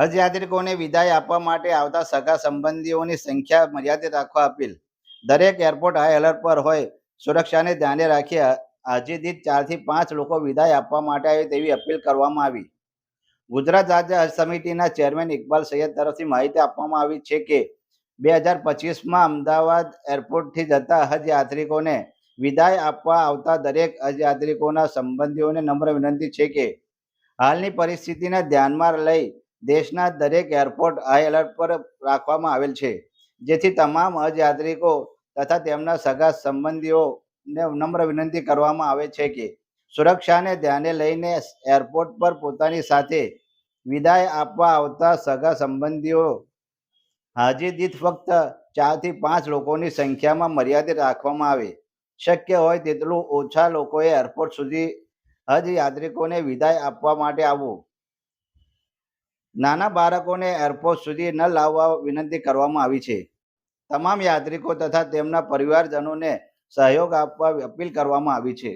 હજ યાત્રિકોને વિદાય આપવા માટે આવતા સગા સંબંધીઓની સંખ્યા મર્યાદિત રાખવા અપીલ. દરેક એરપોર્ટ હાઈ એલર્ટ પર હોય, સુરક્ષાને ધ્યાને રાખી હજી દીઠ ચારથી પાંચ લોકો વિદાય આપવા માટે આવે તેવી અપીલ કરવામાં આવી. ગુજરાત રાજ્ય હજ સમિતિના ચેરમેન ઇકબાલ સૈયદ તરફથી માહિતી આપવામાં આવી છે કે, બે હજાર પચીસમાં અમદાવાદ એરપોર્ટથી જતા હજ યાત્રિકોને વિદાય આપવા આવતા દરેક હજ યાત્રિકોના સંબંધીઓને નમ્ર વિનંતી છે કે, હાલની પરિસ્થિતિને ધ્યાનમાં લઈ દેશના દરેક એરપોર્ટ હાઈ એલર્ટ પર રાખવામાં આવેલ છે, જેથી તમામ હજ યાત્રિકો તથા તેમના સગા સંબંધીઓને નમ્ર વિનંતી કરવામાં આવે છે કે સુરક્ષાને ધ્યાને લઈને એરપોર્ટ પર પોતાની સાથે વિદાય આપવા આવતા સગા સંબંધીઓ હાજી દીઠ ફક્ત ચારથી પાંચ લોકોની સંખ્યામાં મર્યાદિત રાખવામાં આવે. શક્ય હોય તેટલું ઓછા લોકોએ એરપોર્ટ સુધી હજ યાત્રિકોને વિદાય આપવા માટે આવવું નાના બાળકોને એરપોર્ટ સુધી ન લાવવા વિનંતી કરવામાં આવી છે. તમામ યાત્રિકો તથા તેમના પરિવારજનોને સહયોગ આપવા અપીલ કરવામાં આવી છે.